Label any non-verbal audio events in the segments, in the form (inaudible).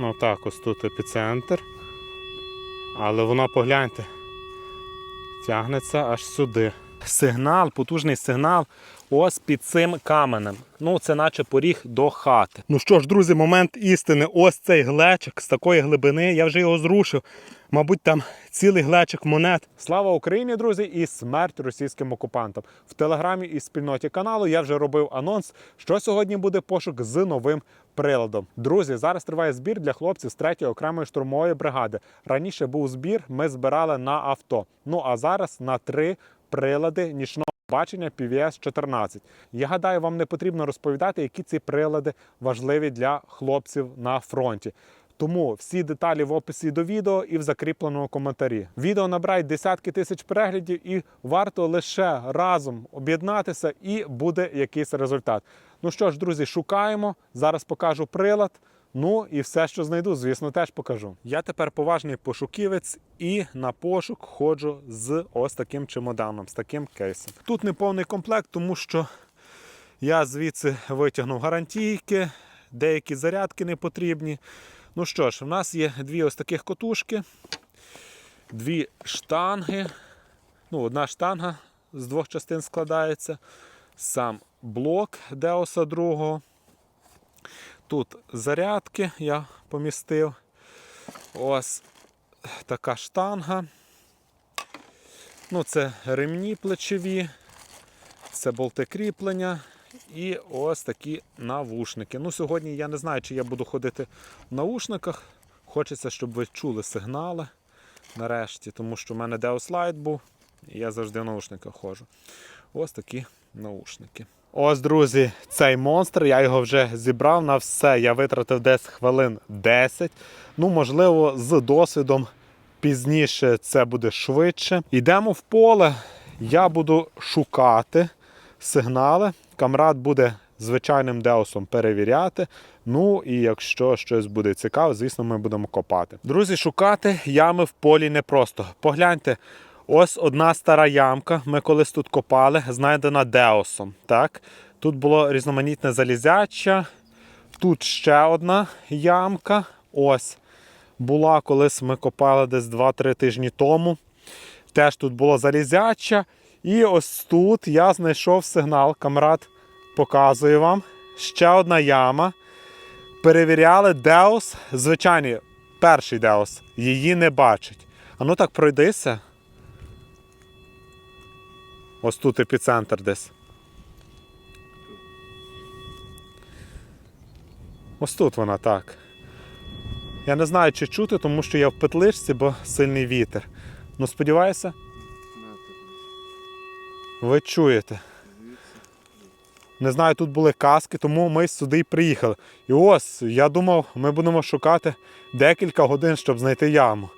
Ну так, ось тут епіцентр. Але вона, погляньте, тягнеться аж сюди. Сигнал, потужний сигнал. Ось під цим каменем. Ну, це наче поріг до хати. Ну що ж, друзі, момент істини. Ось цей глечик з такої глибини. Я вже його зрушив. Мабуть, там цілий глечик монет. Слава Україні, друзі, і смерть російським окупантам. В телеграмі і спільноті каналу я вже робив анонс, що сьогодні буде пошук з новим приладом. Друзі, зараз триває збір для хлопців з 3-ї окремої штурмової бригади. Раніше був збір, ми збирали на авто. Ну а зараз на три прилади нічного бачення PVS 14. Я гадаю, вам не потрібно розповідати, які ці прилади важливі для хлопців на фронті. Тому всі деталі в описі до відео і в закріпленому коментарі. Відео набирає десятки тисяч переглядів, і варто лише разом об'єднатися, і буде якийсь результат. Ну що ж, друзі, шукаємо. Зараз покажу прилад. Ну і все, що знайду, звісно, теж покажу. Я тепер поважний пошуківець і на пошук ходжу з ось таким чемоданом, з таким кейсом. Тут не повний комплект, тому що я звідси витягнув гарантійки, деякі зарядки не потрібні. Ну що ж, в нас є дві ось таких котушки, дві штанги. Ну, одна штанга з двох частин складається. Сам блок Деоса другого. Тут зарядки я помістив. Ось така штанга. Ну, це ремні плечові, це болти кріплення і ось такі навушники. Ну, сьогодні я не знаю, чи я буду ходити в наушниках. Хочеться, щоб ви чули сигнали нарешті, тому що в мене деослайд був, і я завжди в наушниках ходжу. Ось такі наушники. Ось, друзі, цей монстр, я його вже зібрав на все. Я витратив десь хвилин 10. Ну, можливо, з досвідом пізніше це буде швидше. Йдемо в поле. Я буду шукати сигнали. Камрад буде звичайним деосом перевіряти. Ну і якщо щось буде цікаве, звісно, ми будемо копати. Друзі, шукати ями в полі непросто. Погляньте. Ось одна стара ямка. Ми колись тут копали, знайдена деосом. Так? Тут було різноманітне залізяча. Тут ще одна ямка. Ось була колись ми копали десь 2-3 тижні тому. Теж тут було залізяча. І ось тут я знайшов сигнал. Камрад показує вам. Ще одна яма. Перевіряли Деос. Звичайний, перший Деос. Її не бачить. А ну так пройдися. Ось тут епіцентр десь. Ось тут вона так. Я не знаю, чи чути, тому що я в петличці, бо сильний вітер. Ну, сподіваюся, ви чуєте. Не знаю, тут були каски, тому ми сюди й приїхали. І ось, я думав, ми будемо шукати декілька годин, щоб знайти яму.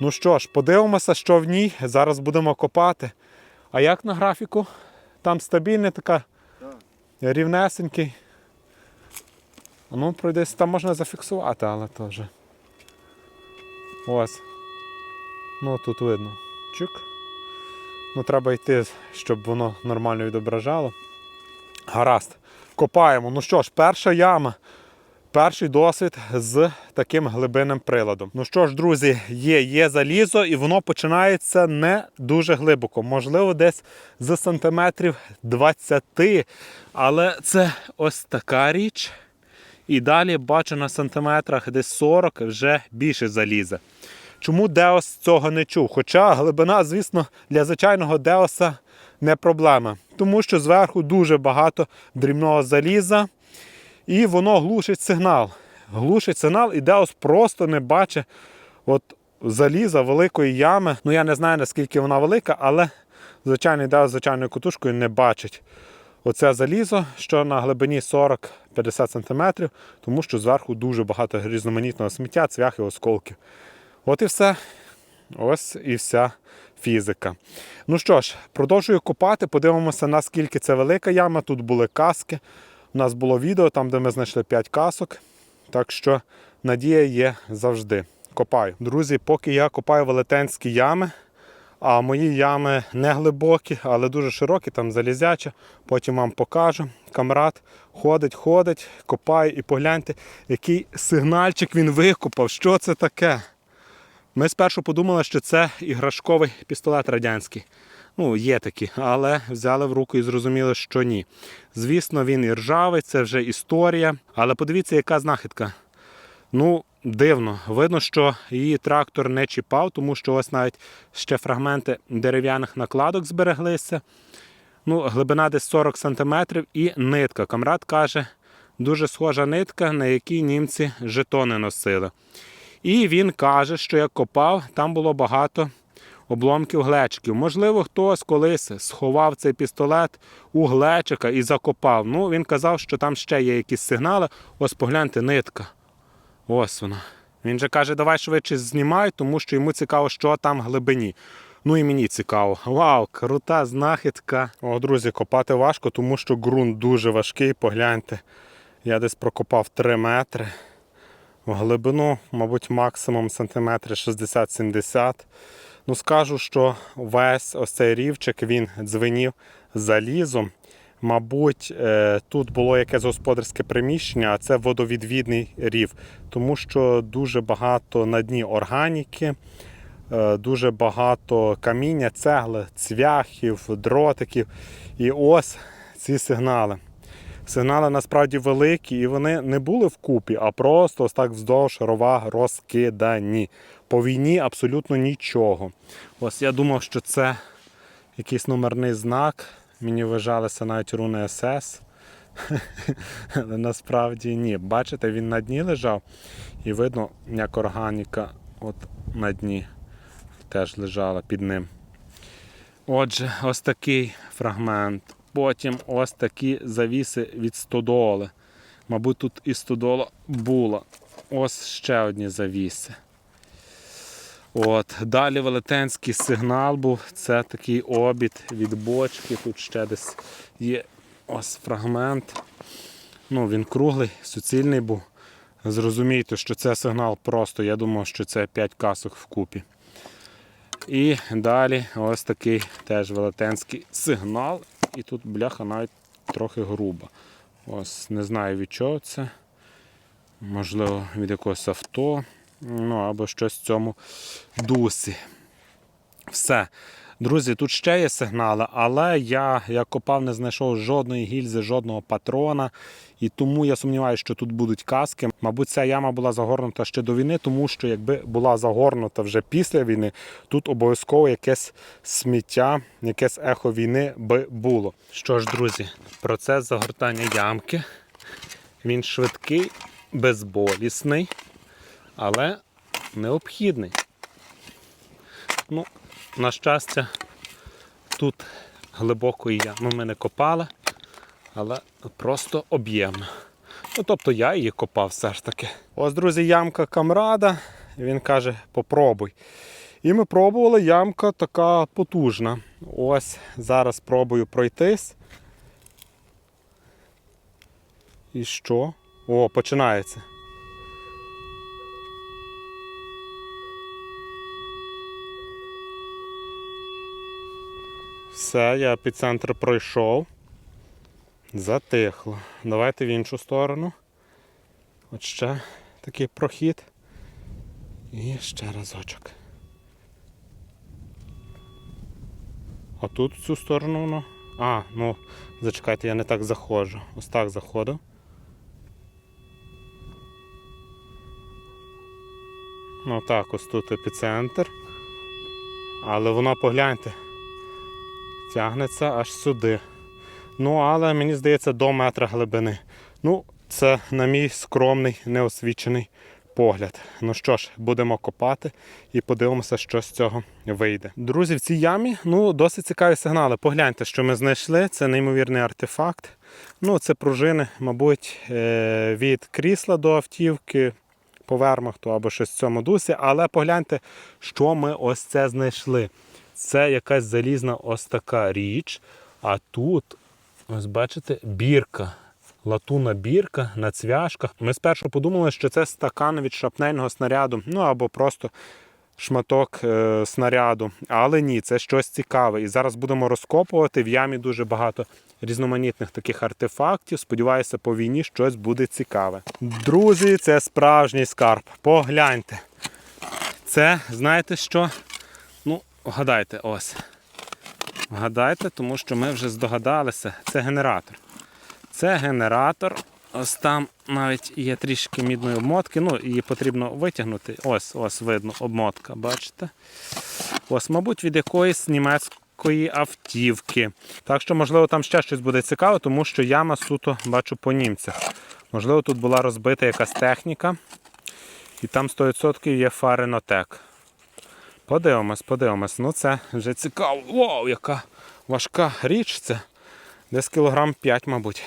Ну що ж, подивимося, що в ній. Зараз будемо копати. А як на графіку? Там стабільний така рівнесенький. Ну, пройдись, там можна зафіксувати, але теж. Ось. Ну тут видно. Чук. Ну, треба йти, щоб воно нормально відображало. Гаразд. Копаємо. Ну що ж, перша яма. Перший досвід з таким глибинним приладом. Ну що ж, друзі, є, є залізо, і воно починається не дуже глибоко. Можливо, десь з сантиметрів 20. Але це ось така річ. І далі бачу на сантиметрах десь 40 вже більше заліза. Чому Деос цього не чув? Хоча глибина, звісно, для звичайного Деоса не проблема. Тому що зверху дуже багато дрібного заліза. І воно глушить сигнал. Глушить сигнал, і Деос просто не бачить от заліза великої ями. Ну я не знаю наскільки вона велика, але звичайний Деос звичайною кутушкою не бачить. Оце залізо, що на глибині 40-50 см, тому що зверху дуже багато різноманітного сміття, цвях і осколків. От і все. Ось і вся фізика. Ну що ж, продовжую копати, подивимося, наскільки це велика яма. Тут були каски. У нас було відео, там, де ми знайшли 5 касок. Так що надія є завжди. Копаю. Друзі, поки я копаю велетенські ями, А мої ями не глибокі, але дуже широкі, там залізяча. Потім вам покажу. Камрад ходить, ходить, копає і погляньте, який сигнальчик він викопав. Що це таке? Ми спершу подумали, що це іграшковий пістолет радянський. Ну, є такі, але взяли в руку і зрозуміли, що ні. Звісно, він і ржавий, це вже історія. Але подивіться, яка знахідка. Ну, дивно. Видно, що її трактор не чіпав, тому що ось навіть ще фрагменти дерев'яних накладок збереглися. Ну, глибина десь 40 см і нитка. Камрад каже, дуже схожа нитка, на якій німці жетони носили. І він каже, що як копав, там було багато обломків глечиків. Можливо, хтось колись сховав цей пістолет у глечика і закопав. Ну, він казав, що там ще є якісь сигнали. Ось погляньте, нитка. Ось вона. Він же каже, давай швидше знімай, тому що йому цікаво, що там в глибині. Ну і мені цікаво. Вау, крута знахідка. О, друзі, копати важко, тому що ґрунт дуже важкий. Погляньте. Я десь прокопав 3 метри. В глибину, мабуть, максимум сантиметри 60-70. Ну, скажу, що весь ось цей рівчик він дзвенів залізом. Мабуть, е, тут було якесь господарське приміщення, а це водовідвідний рів, тому що дуже багато на дні органіки, е, дуже багато каміння, цегли, цвяхів, дротиків. І ось ці сигнали. Сигнали насправді великі, і вони не були вкупі, а просто ось так вздовж рова розкидані. По війні абсолютно нічого. Ось я думав, що це якийсь номерний знак. Мені вважалися навіть руни СС. (laughs) Але насправді ні. Бачите, він на дні лежав і видно, як органіка от на дні теж лежала під ним. Отже, ось такий фрагмент. Потім ось такі завіси від стодоли. Мабуть, тут і стодола була. Ось ще одні завіси. От. Далі велетенський сигнал був. Це такий обід від бочки. Тут ще десь є ось фрагмент. Ну, він круглий, суцільний був. Зрозумійте, що це сигнал просто. Я думав, що це 5 касок вкупі. І далі ось такий теж велетенський сигнал. І тут бляха навіть трохи груба. Ось не знаю від чого це. Можливо, від якогось авто. Ну або щось в цьому дусі. Все. Друзі, тут ще є сигнали, але я, як копав, не знайшов жодної гільзи, жодного патрона. І тому я сумніваюся, що тут будуть каски. Мабуть, ця яма була загорнута ще до війни, тому що якби була загорнута вже після війни, тут обов'язково якесь сміття, якесь ехо війни би було. Що ж, друзі, процес загортання ямки. Він швидкий, безболісний, але необхідний. Ну, на щастя, тут глибокої ями ми не копали, але просто об'ємно. Ну, тобто я її копав все ж таки. Ось, друзі, ямка камрада. Він каже, попробуй. І ми пробували, ямка така потужна. Ось зараз спробую пройтись. І що? О, починається. Все, я епіцентр пройшов. Затихло. Давайте в іншу сторону. От ще такий прохід. І ще разочок. А тут в цю сторону воно. А, ну, зачекайте, я не так заходжу. Ось так заходив. Ну так, ось тут епіцентр. Але воно погляньте тягнеться аж сюди. Ну, але мені здається, до метра глибини. Ну, це на мій скромний, неосвічений погляд. Ну що ж, будемо копати і подивимося, що з цього вийде. Друзі, в цій ямі ну, досить цікаві сигнали. Погляньте, що ми знайшли. Це неймовірний артефакт. Ну, це пружини, мабуть, е, від крісла до автівки. По вермахту або щось в цьому дусі, але погляньте, що ми ось це знайшли. Це якась залізна ось така річ. А тут, ось бачите, бірка. Латунна бірка на цвяшках. Ми спершу подумали, що це стакан від шрапнельного снаряду, ну або просто шматок е, снаряду. Але ні, це щось цікаве. І зараз будемо розкопувати. В ямі дуже багато різноманітних таких артефактів. Сподіваюся, по війні щось буде цікаве. Друзі, це справжній скарб. Погляньте. Це, знаєте що? Вгадайте, ось. Вгадайте, тому що ми вже здогадалися. Це генератор. Це генератор. Ось там навіть є трішки мідної обмотки. Ну, її потрібно витягнути. Ось, ось видно, обмотка, бачите? Ось, мабуть, від якоїсь німецької автівки. Так що, можливо, там ще щось буде цікаве, тому що яма суто бачу по німцях. Можливо, тут була розбита якась техніка. І там 100% є фаренотек. Подивимось, подивимось. Ну це вже цікаво. Вау, яка важка річ це. Десь кілограм 5, мабуть.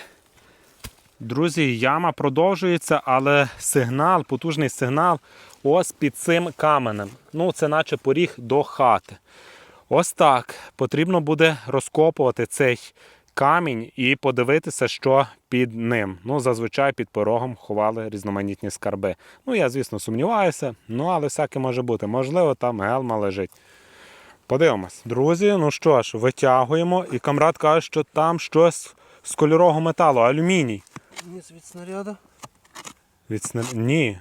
Друзі, яма продовжується, але сигнал, потужний сигнал ось під цим каменем. Ну, це наче поріг до хати. Ось так. Потрібно буде розкопувати цей камінь і подивитися, що під ним. Ну, зазвичай під порогом ховали різноманітні скарби. Ну, я, звісно, сумніваюся, ну але всяке може бути. Можливо, там гелма лежить. Подивимось. Друзі, ну що ж, витягуємо, і камрад каже, що там щось з кольорового металу, алюміній. Ніс від снаряду? Від снар... Ні.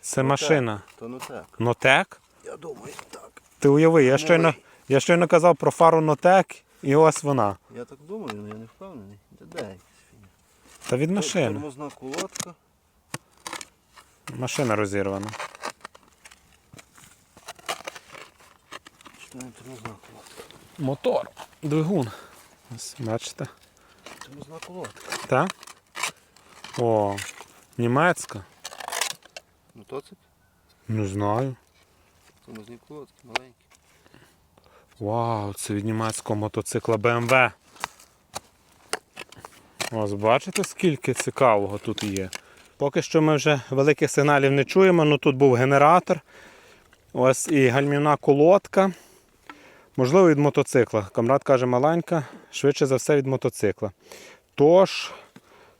Це Ну, машина. То ну так. Нотек? Я думаю, так. Ти уяви, я щойно, я щойно казав про фару Нотек, і ось вона. Я так думаю, але я не впевнений. Де де якась фігня? Та від машини. Тормозна колодка. Машина розірвана. Чи не тормозна колодка? Мотор. Двигун. Ось, бачите? Тормозна колодка. Так? О, німецька. Мотоцикл? Не знаю. Тормозні колодки, маленькі. Вау, це від німецького мотоцикла BMW. Ось бачите, скільки цікавого тут є. Поки що ми вже великих сигналів не чуємо. Ну тут був генератор. Ось і гальмівна колодка. Можливо, від мотоцикла. Камрад каже маленька, швидше за все від мотоцикла. Тож,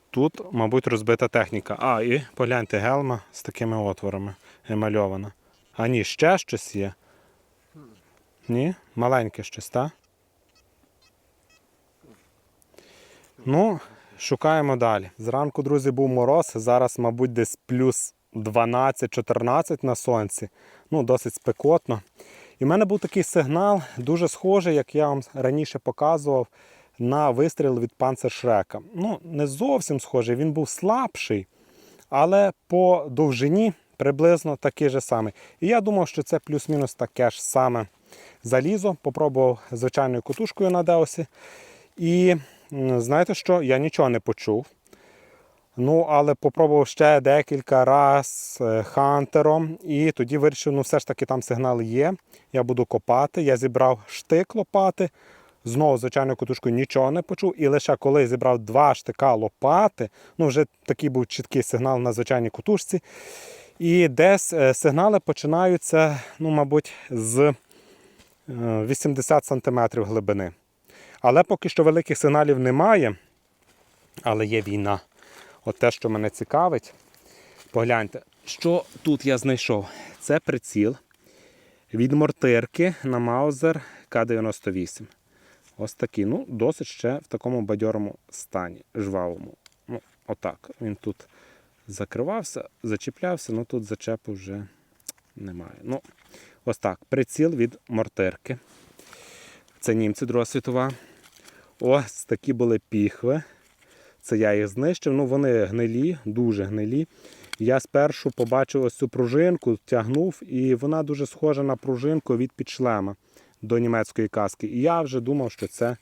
тут, мабуть, розбита техніка. А, і погляньте, гелма з такими отворами емальована. А ні, ще щось є. Ні, маленьке щось, так? Ну, шукаємо далі. Зранку, друзі, був мороз. Зараз, мабуть, десь плюс 12-14 на сонці. Ну, досить спекотно. І в мене був такий сигнал, дуже схожий, як я вам раніше показував, на вистріл від панцершрека. Ну, не зовсім схожий, він був слабший, але по довжині приблизно такий же самий. І я думав, що це плюс-мінус таке ж саме залізо. Попробував звичайною кутушкою на Деосі. І знаєте що? Я нічого не почув. Ну, але попробував ще декілька раз е, хантером, і тоді вирішив, ну все ж таки там сигнал є. Я буду копати. Я зібрав штик лопати. Знову, звичайно, кутушкою нічого не почув. І лише коли зібрав два штика лопати, ну вже такий був чіткий сигнал на звичайній кутушці. І десь е, сигнали починаються, ну, мабуть, з 80 см глибини. Але поки що великих сигналів немає, але є війна. От те, що мене цікавить. Погляньте, що тут я знайшов. Це приціл від мортирки на Маузер К-98. Ось такий. Ну, досить ще в такому бадьорому стані, жвавому. Ну, отак. Він тут закривався, зачіплявся, ну тут зачепу вже немає. Ну, ось так. Приціл від мортирки. Це німці Друга світова. Ось такі були піхви. Це я їх знищив. Ну, вони гнилі, дуже гнилі. Я спершу побачив ось цю пружинку, тягнув, і вона дуже схожа на пружинку від підшлема до німецької каски. І я вже думав, що це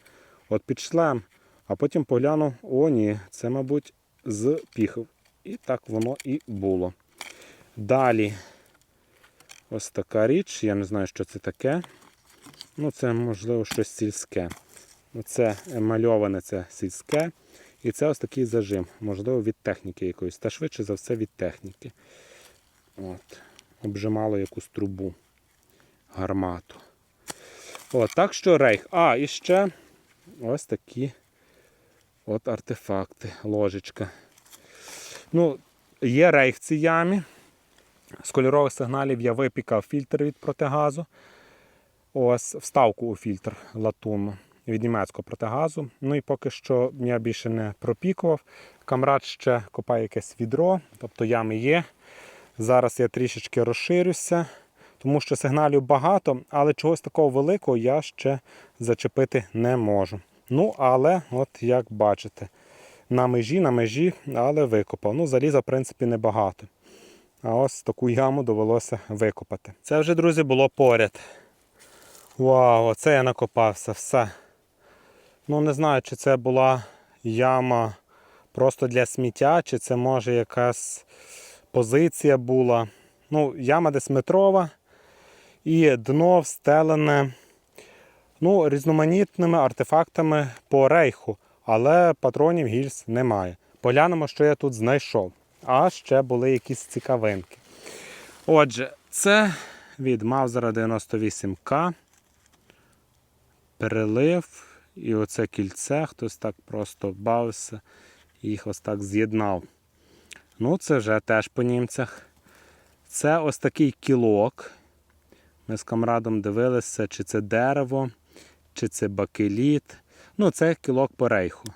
от підшлем. А потім поглянув, о, ні, це, мабуть, з піхов. І так воно і було. Далі ось така річ. Я не знаю, що це таке. Ну, це, можливо, щось сільське. Це мальоване, це сільське. І це ось такий зажим, можливо, від техніки якоїсь, та швидше за все від техніки. От. Обжимало якусь трубу, гармату. От, так що рейх. А, і ще ось такі от артефакти, ложечка. Ну, є рейх в цій ямі. З кольорових сигналів я випікав фільтр від протигазу. Ось вставку у фільтр латунну від німецького протигазу. Ну і поки що я більше не пропікував. Камрад ще копає якесь відро, тобто ями є. Зараз я трішечки розширюся, тому що сигналів багато, але чогось такого великого я ще зачепити не можу. Ну, але, от як бачите, на межі, на межі, але викопав. Ну, заліза, в принципі, небагато. А ось таку яму довелося викопати. Це вже, друзі, було поряд. Вау, оце я накопався, все. Ну, не знаю, чи це була яма просто для сміття, чи це може якась позиція була. Ну, яма десь метрова і дно встелене ну, різноманітними артефактами по рейху, але патронів гільз немає. Поглянемо, що я тут знайшов. А ще були якісь цікавинки. Отже, це від Маузера 98К. Перелив. І оце кільце, хтось так просто бавився, їх ось так з'єднав. Ну, це вже теж по німцях. Це ось такий кілок. Ми з камрадом дивилися, чи це дерево, чи це бакеліт. Ну, це кілок по рейху.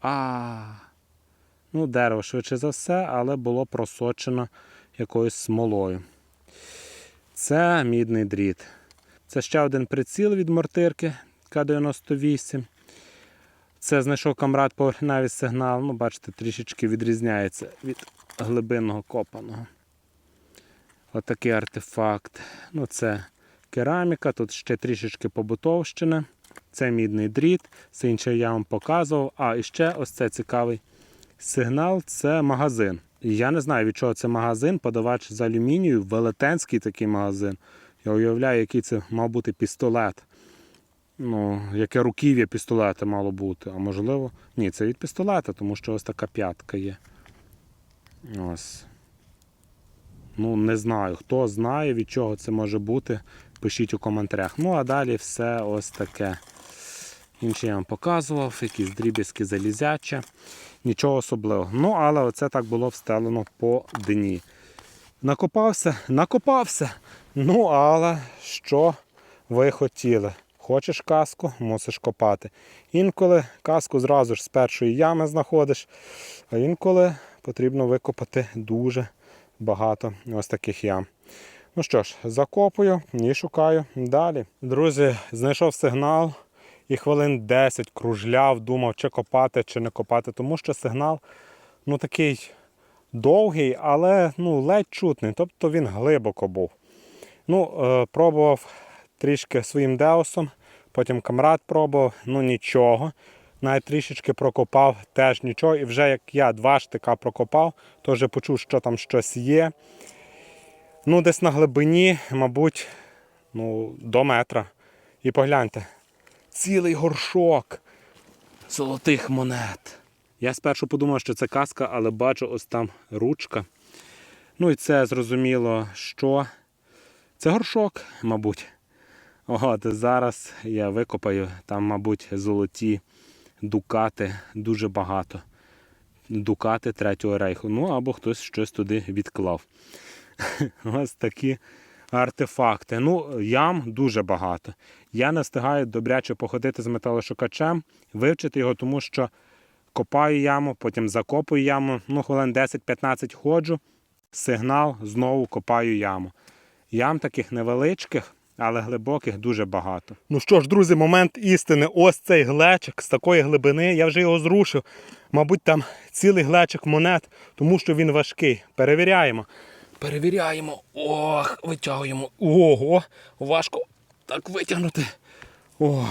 А, ну, дерево швидше за все, але було просочено якоюсь смолою. Це мідний дріт. Це ще один приціл від мортирки К-98. Це знайшов камрад поверхневий сигнал. Ну, бачите, трішечки відрізняється від глибинного копаного. Отакий артефакт. Ну, це кераміка, тут ще трішечки побутовщина. Це мідний дріт, це інше я вам показував. А і ще ось це цікавий сигнал це магазин. Я не знаю, від чого це магазин, подавач з алюмінію, велетенський такий магазин. Я уявляю, який це мав бути пістолет. Ну, яке руків'я пістолета мало бути. А можливо, ні, це від пістолета, тому що ось така п'ятка є. Ось. Ну, не знаю. Хто знає, від чого це може бути, пишіть у коментарях. Ну, а далі все ось таке. Інше я вам показував, якісь дріб'язки залізяче. Нічого особливого. Ну, але оце так було встелено по дні. Накопався, накопався. Ну, але що ви хотіли? Хочеш каску, мусиш копати. Інколи каску зразу ж з першої ями знаходиш, а інколи потрібно викопати дуже багато ось таких ям. Ну що ж, закопую і шукаю далі. Друзі, знайшов сигнал і хвилин 10 кружляв, думав, чи копати, чи не копати, тому що сигнал ну, такий довгий, але ну, ледь чутний, тобто він глибоко був. Ну, е, Пробував трішки своїм деосом, потім камрад пробував, ну нічого. Навіть трішечки прокопав, теж нічого. І вже як я два штика прокопав, то вже почув, що там щось є. Ну, десь на глибині, мабуть, ну, до метра. І погляньте, цілий горшок золотих монет. Я спершу подумав, що це казка, але бачу ось там ручка. Ну і це зрозуміло, що це горшок, мабуть. От зараз я викопаю, там, мабуть, золоті дукати дуже багато. Дукати Третього рейху. Ну або хтось щось туди відклав. (laughs) Ось такі артефакти. Ну, ям дуже багато. Я не встигаю добряче походити з металошукачем, вивчити його, тому що копаю яму, потім закопую яму, ну, хвилин 10-15 ходжу, сигнал, знову копаю яму. Ям таких невеличких, але глибоких дуже багато. Ну що ж, друзі, момент істини. Ось цей глечик з такої глибини. Я вже його зрушив. Мабуть, там цілий глечик монет, тому що він важкий. Перевіряємо. Перевіряємо. Ох, витягуємо. Ого, важко так витягнути. О,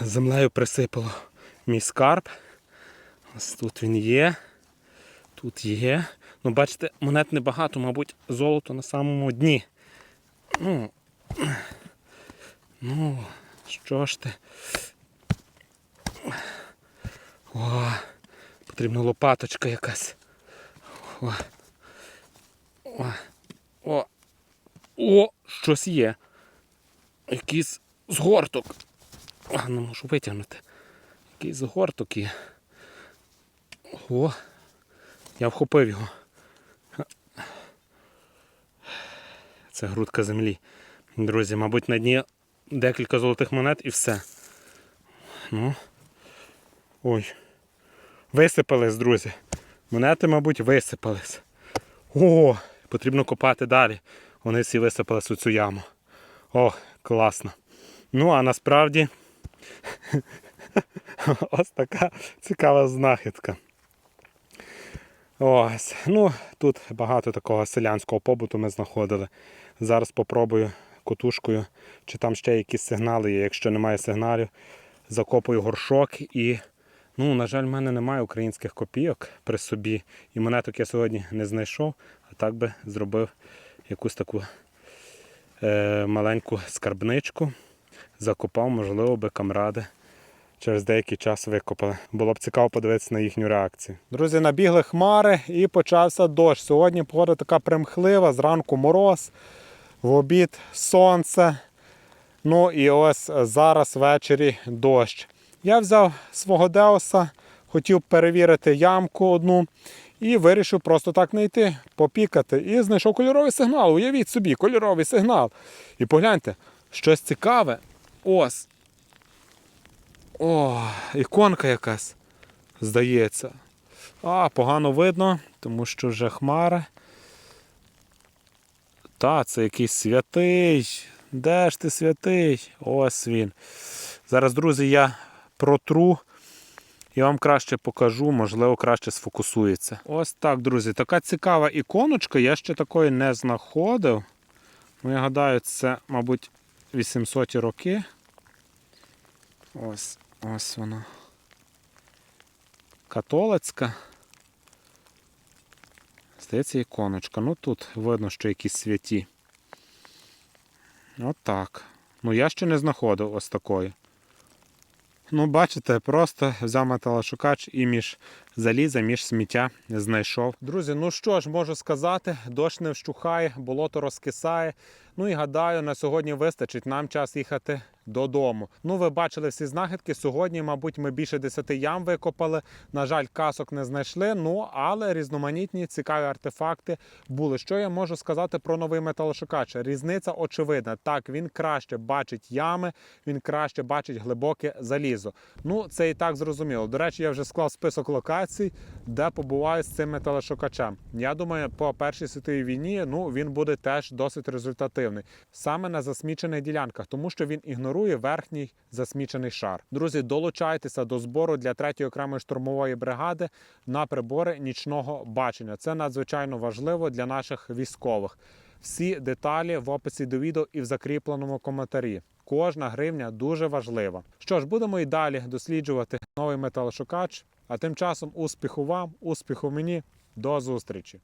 землею присипало мій скарб. Ось тут він є. Тут є. Ну, бачите, монет небагато, мабуть, золото на самому дні. Ну, ну, що ж ти? О, потрібна лопаточка якась. О. О, о, о, щось є. Якийсь згорток. А, не можу витягнути. Якийсь згорток є. О, я вхопив його. Це грудка землі. Друзі, мабуть, на дні декілька золотих монет і все. Ну. Ой. Висипались, друзі. Монети, мабуть, висипались. О, потрібно копати далі. Вони всі висипались у цю яму. О, класно. Ну, а насправді (laughs) ось така цікава знахідка. Ось. Ну, тут багато такого селянського побуту ми знаходили. Зараз попробую котушкою, чи там ще якісь сигнали є. Якщо немає сигналів, закопую горшок і. Ну, на жаль, в мене немає українських копійок при собі. І монеток я сьогодні не знайшов, а так би зробив якусь таку маленьку скарбничку. Закопав, можливо, би камради через деякий час викопали. Було б цікаво подивитися на їхню реакцію. Друзі, набігли хмари і почався дощ. Сьогодні погода така примхлива, зранку мороз, в обід сонце. Ну і ось зараз ввечері дощ. Я взяв свого Деоса, хотів перевірити ямку одну і вирішив просто так не йти, попікати. І знайшов кольоровий сигнал. Уявіть собі, кольоровий сигнал. І погляньте, щось цікаве. Ось. О, іконка якась, здається. А, погано видно, тому що вже хмари. Та, це якийсь святий. Де ж ти святий? Ось він. Зараз, друзі, я протру і вам краще покажу, можливо, краще сфокусується. Ось так, друзі. Така цікава іконочка, я ще такої не знаходив. Ну, я гадаю, це, мабуть, 800 роки. Ось, ось вона. Католицька. Здається, іконочка. Ну тут видно, що якісь святі. Отак. Ну я ще не знаходив ось такої. Ну, бачите, просто взяв металошукач і між заліза, між сміття знайшов. Друзі, ну що ж, можу сказати, дощ не вщухає, болото розкисає. Ну і гадаю, на сьогодні вистачить нам час їхати додому. Ну, ви бачили всі знахідки. Сьогодні, мабуть, ми більше 10 ям викопали. На жаль, касок не знайшли. Ну але різноманітні цікаві артефакти були. Що я можу сказати про новий металошукач? Різниця очевидна. Так, він краще бачить ями, він краще бачить глибоке залізо. Ну, це і так зрозуміло. До речі, я вже склав список локацій, де побуваю з цим металошукачем. Я думаю, по першій світовій війні ну він буде теж досить результативний саме на засмічених ділянках, тому що він ігнорує верхній засмічений шар. Друзі, долучайтеся до збору для 3-ї окремої штурмової бригади на прибори нічного бачення. Це надзвичайно важливо для наших військових. Всі деталі в описі до відео і в закріпленому коментарі. Кожна гривня дуже важлива. Що ж, будемо і далі досліджувати новий металошукач. А тим часом успіху вам, успіху мені. До зустрічі!